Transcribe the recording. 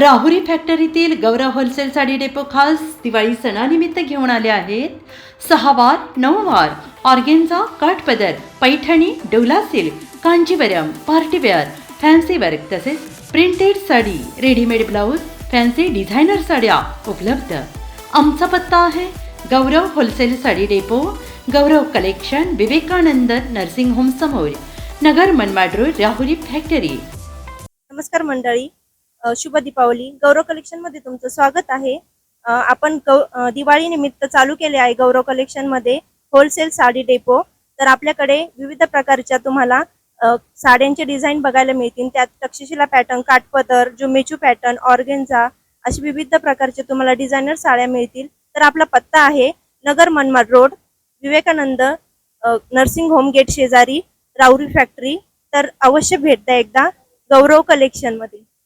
राहुरी फॅक्टरीतील Gaurav wholesale sari depot खास दिवाळी सणानिमित्त घेऊन आले आहेत. सहा वार नऊ वार ऑर्गेन्झा काठपदर Paithani Dola silk Kanjeevaram party wear fancy work तसेच printed sari readymade blouse fancy designer साड्या उपलब्ध. आमचा पत्ता आहे Gaurav wholesale sari depot Gaurav collection Vivekanand nursing home समोर नगर मनमाड रोड राहुरी फॅक्टरी. नमस्कार मंडळी. शुभ दीपावली. गौरव कलेक्शनमध्ये तुमचं स्वागत आहे. आपण गौ दिवाळी निमित्त चालू केले आहे गौरव कलेक्शनमध्ये होलसेल साडी डेपो. तर आपल्याकडे विविध प्रकारच्या तुम्हाला साड्यांचे डिझाईन बघायला मिळतील. त्यात तक्षशिला पॅटर्न काटपदर जुमेचू पॅटर्न ऑर्गेन्झा अशी विविध प्रकारचे तुम्हाला डिझायनर साड्या मिळतील. तर आपला पत्ता आहे Nagar Manmad road Vivekanand nursing home gate शेजारी राऊरी फॅक्टरी. तर अवश्य भेट द्या एकदा गौरव कलेक्शनमध्ये